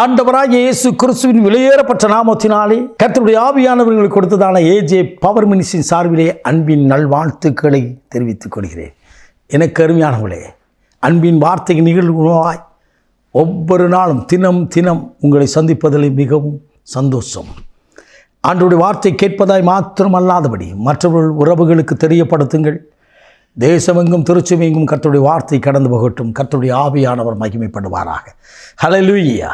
ஆண்டவராக இயேசு கிறிஸ்துவின் வெளியேறப்பட்ட நாமத்தினாலே கர்த்தருடைய ஆவியானவர்களுக்கு கொடுத்ததான ஏஜே பவர் மினிஸின் சார்பிலே அன்பின் நல்வாழ்த்துக்களை தெரிவித்துக் கொள்கிறேன். எனக்கு அருமையானவர்களே அன்பின் வார்த்தை நிகழ்வாய் ஒவ்வொரு நாளும் தினம் தினம் உங்களை சந்திப்பதில் மிகவும் சந்தோஷம். ஆண்டோடைய வார்த்தை கேட்பதாய் மாத்திரமல்லாதபடி மற்றவர்கள் உறவுகளுக்கு தெரியப்படுத்துங்கள். தேசமெங்கும் திருச்சுமெங்கும் கர்த்தருடைய வார்த்தை கடந்து போகட்டும். கர்த்தருடைய ஆவியானவர் மகிமைப்படுவாராக. ஹalleluya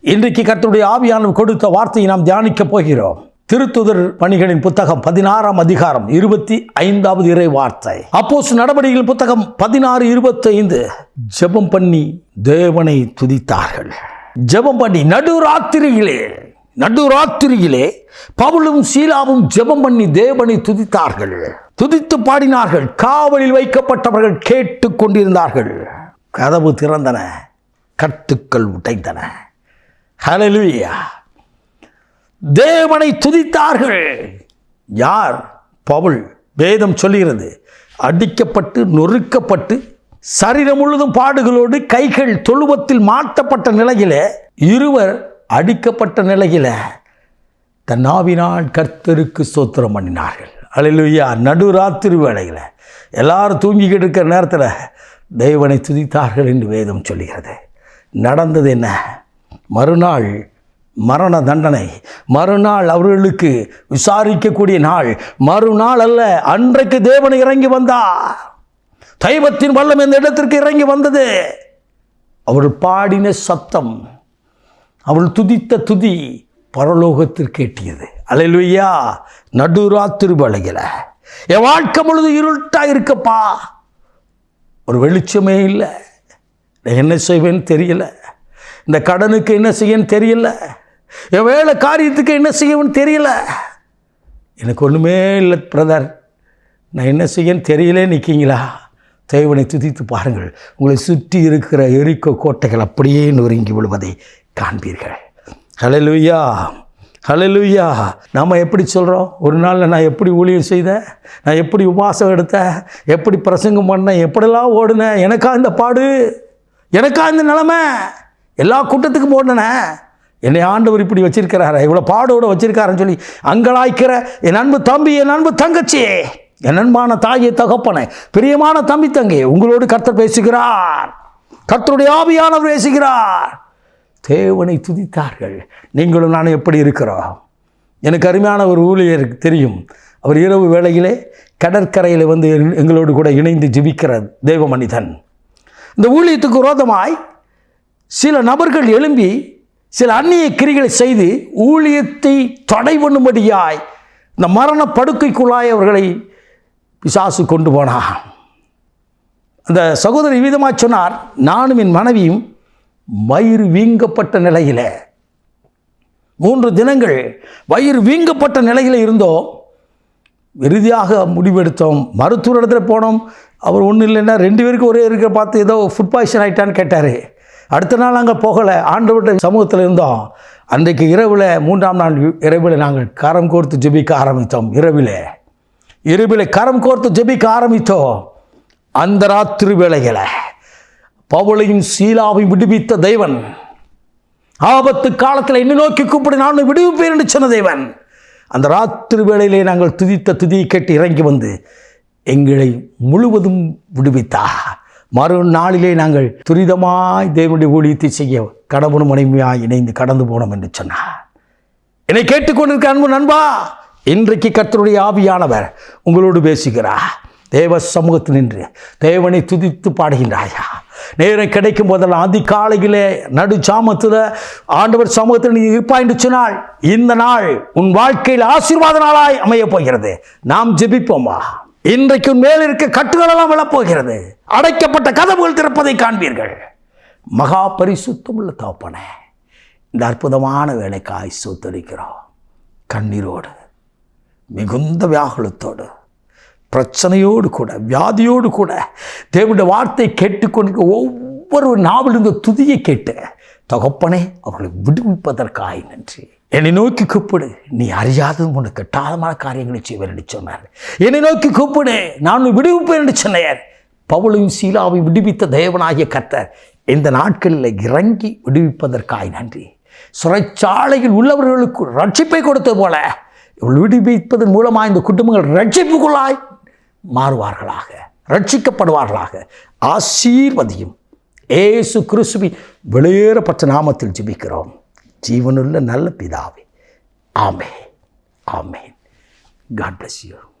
இன்றைக்கு கர்த்தருடைய ஆவியானம் கொடுத்த வார்த்தையை நாம் தியானிக்கப் போகிறோம். திருத்துதர் பணிகளின் புத்தகம் பதினாறாம் அதிகாரம் இருபத்தி ஐந்தாவது இறை வார்த்தை. அப்போஸ் நடவடிக்கைகள் புத்தகம் பதினாறு இருபத்தைந்து. ஜெபம் பண்ணி தேவனை துதித்தார்கள். ஜெபம் பண்ணி நடுராத்திரியிலே நடுராத்திரியிலே பவுலும் சீலாவும் ஜெபம் பண்ணி தேவனை துதித்தார்கள். துதித்து பாடினார்கள் காவலில் வைக்கப்பட்டவர்கள் கேட்டுக்கொண்டிருந்தார்கள் கதவு திறந்தன கட்டுக்கள் உடைந்தன. ஹலலுயா தேவனை துதித்தார்கள். யார்? பவுல். வேதம் சொல்லுகிறது அடிக்கப்பட்டு நொறுக்கப்பட்டு சரீரம் முழுதும் பாடுகளோடு கைகள் தொழுவத்தில் மாற்றப்பட்ட நிலையில் இருவர் அடிக்கப்பட்ட நிலையில் தன் நாவினால் கர்த்தருக்கு சோத்திரம் பண்ணினார்கள். அலையிலுயா நடுராத்திரி வேளையில் எல்லாரும் தூங்கிக்கிட்டு இருக்கிற நேரத்தில் தேவனை துதித்தார்கள் என்று வேதம் சொல்கிறது நடந்தது என்ன? மறுநாள் மரண தண்டனை. மறுநாள் அவர்களுக்கு விசாரிக்கக்கூடிய நாள். மறுநாள் அல்ல அன்றைக்கு தேவன் இறங்கி வந்தார். தெய்வத்தின் வல்லம் இந்த இடத்திற்கு இறங்கி வந்தது. அவர் பாடின சத்தம் அவள் துதித்த துதி பரலோகத்திற்கு எட்டியது. அலையிலுயா நடுராத்திரி வேளையில். என் வாழ்க்கை முழுது இருட்டா இருக்கப்பா. ஒரு வெளிச்சமே இல்லை. நான் என்ன செய்வேன்னு தெரியலை. இந்த கடனுக்கு என்ன செய்யன்னு தெரியல. என் வேலை காரியத்துக்கு என்ன செய்யணும்னு தெரியல. எனக்கு ஒன்றுமே இல்லை பிரதர் நான் என்ன செய்யன்னு தெரியலே நிற்கீங்களா தேவனை துதித்து பாருங்கள். உங்களை சுற்றி இருக்கிற எரிக்கோ கோட்டைகள் அப்படியே நொறுங்கி விழுவதை காண்பீர்கள். ஹலலுயா ஹலலுயா நாம் எப்படி சொல்கிறோம் ஒரு நாளில் நான் எப்படி ஊழியம் செய்தேன்? நான் எப்படி உபாசம் எடுத்தேன்? எப்படி பிரசங்கம் பண்ணேன்? எப்படிலாம் ஓடினேன்? எனக்கா இந்த பாடு? எனக்கா இந்த நிலமை? எல்லா கூட்டத்துக்கும் போடணே என்னை ஆண்டவர் இப்படி வச்சிருக்கிறாரு? இவ்வளோ பாடோடு வச்சிருக்காருன்னு சொல்லி அங்கலாய்க்கிற என் அன்பு தம்பி என் அன்பு தங்கச்சியே என் அன்பான தாயை தகப்பனே பிரியமான தம்பி தங்கையே உங்களோடு கர்த்தர் பேசுகிறார். கர்த்தருடைய ஆவியானவர் பேசுகிறார். தேவனை துதித்தார்கள். நீங்களும் நானும் எப்படி இருக்கிறோம்? எனக்கு அருமையான ஒரு ஊழியர் தெரியும். அவர் இரவு வேளையிலே கடற்கரையில் வந்து எங்களோடு கூட இணைந்து ஜிபிக்கிற தேவ மனிதன் இந்த ஊழியத்துக்கு விரோதமாய் சில நபர்கள் எழும்பி சில அந்நிய கிரிகளை செய்து ஊழியத்தை தடை பண்ணும்படியாய் இந்த மரண படுக்கைக்குள்ளாய் அவர்களை பிசாசு கொண்டு போனா அந்த சகோதரி விதமாக சொன்னார் நானும் என் மனைவியும் வயிறு வீங்கப்பட்ட நிலையில். மூன்று தினங்கள் வயிறு வீங்கப்பட்ட நிலையில் இருந்தோம். இறுதியாக முடிவெடுத்தோம். மருத்துவர் இடத்துல போனோம். அவர் ஒன்றும் இல்லைன்னா ரெண்டு பேருக்கு ஒரே இருக்கிற பார்த்து ஏதோ ஃபுட் பாய்சன் ஆகிட்டான்னு கேட்டார். அடுத்த நாள் நாங்கள் போகலை. ஆண்டவர்கிட்ட சமூகத்தில் இருந்தோம். அன்றைக்கு இரவில் மூன்றாம் நாள் இரவில் நாங்கள் கரம் கோர்த்து ஜெபிக்க ஆரம்பித்தோம் இரவில். இரவில் கரம் கோர்த்து ஜெபிக்க ஆரம்பித்தோம். அந்த ராத்திரி வேளைகளை பவுளையும் சீலாவையும் விடுவித்த தெய்வன் ஆபத்து காலத்தில் என்ன நோக்கி கூப்பிடு நான் விடுவிப்பேன் என்று சொன்ன தெய்வன் அந்த ராத்திரி வேளையிலே நாங்கள் துதித்த துதியை கேட்டு இறங்கி வந்து எங்களை முழுவதும் விடுவித்தா மறுநாளிலே நாங்கள் துரிதமாய் தேவனுடைய ஊழியத்தை செய்ய கடவுள் மனைவியாய் இணைந்து கடந்து போனோம் என்று சொன்னார். என்னை கேட்டுக்கொண்டிருக்க அன்பு நண்பா இன்றைக்கு கர்த்தருடைய ஆவியானவர் உங்களோடு பேசுகிறார். தேவ சமூகத்தில் நின்று தேவனை துதித்து பாடுகின்றாயா? நேரம் கிடைக்கும் போதெல்லாம் அதிகாலையிலே நடு சாமத்தில் ஆண்டவர் சமூகத்தில் நீ இருப்பாய் என்று சொன்னால் இந்த நாள் உன் வாழ்க்கையில் ஆசீர்வாத நாளாய் அமையப் போகிறது. நாம் ஜெபிப்போமா? இன்றைக்கு உன் மேல் இருக்க கட்டுகளெல்லாம் விழப்போகிறது அடைக்கப்பட்ட கதவுகள் திறப்பதை காண்பீர்கள். மகா பரிசுத்தமுள்ள தோப்பனே இந்த அற்புதமான வேலைக்காய் சோத்தரிக்கிறோம். கண்ணீரோடு மிகுந்த வியாகுலத்தோடு பிரச்சனையோடு கூட வியாதியோடு கூட தேவனுடைய வார்த்தை கேட்டுக்கொண்டு ஒவ்வொரு நாவல் துதியை கேட்டு தகப்பனே அவர்களை விடுவிப்பதற்காய் நன்றி. என்னை நோக்கி கூப்பிடு நீ அறியாததும் உனக்கு கட்டாதமான காரியங்களை செய்வேன் என்று சொன்னார். என்னை நோக்கி கூப்பிடு நான் விடுவிப்பேன் என்று சொன்னார். பவுலையும் சீலாவை விடுவித்த தேவனாகிய கர்த்தர் இந்த நாட்களில் இறங்கி விடுவிப்பதற்காய் நன்றி. சிறைச்சாலையில் உள்ளவர்களுக்கு ரட்சிப்பை கொடுத்தது போல இவள் விடுவிப்பதன் மூலமாக இந்த குடும்பங்கள் ரட்சிப்புக்குள்ளாய் மாறுவார்களாக ரட்சிக்கப்படுவார்களாக. ஆசீர்வதியும். ஏசு கிறிஸ்துவி வெளியேறப்பட்ட நாமத்தில் ஜிபிக்கிறோம். ஜீவனுள்ள நல்ல பிதாவே. ஆமே ஆமே காட் பிளஸ் யூ